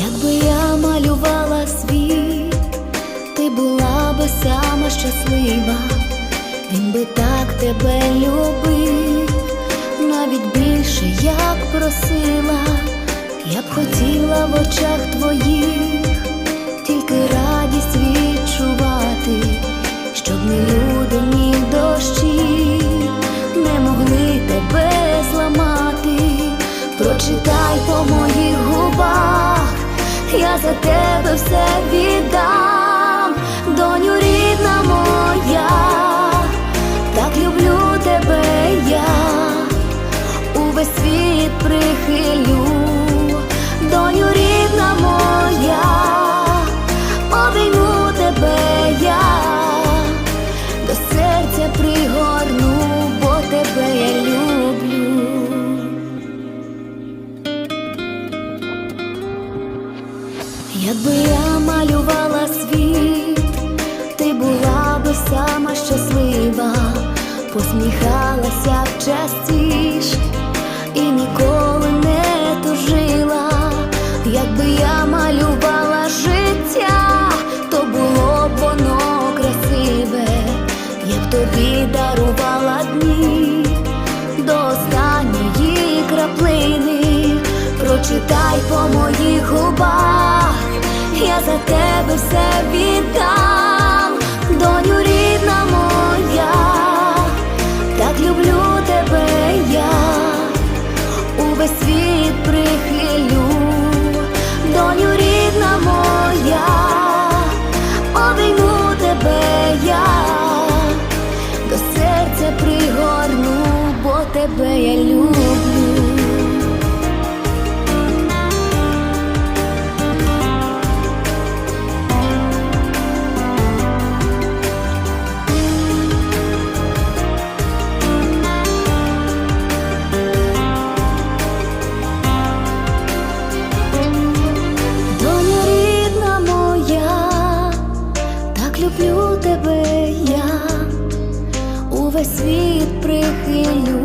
Якби я малювала світ, ти була би сама щаслива, він би так тебе любив, навіть більше як просила, я б хотіла в очах твоїх тільки раз. Я за тебе все віддам, доню посміхалася б частіше і ніколи не тужила. Якби я малювала життя, то було б воно красиве, я б тобі дарувала дні до останньої краплини. Прочитай по моїх губах, я за тебе все віддам. тебе я люблю. Люблю тебе я увесь світ прихилю.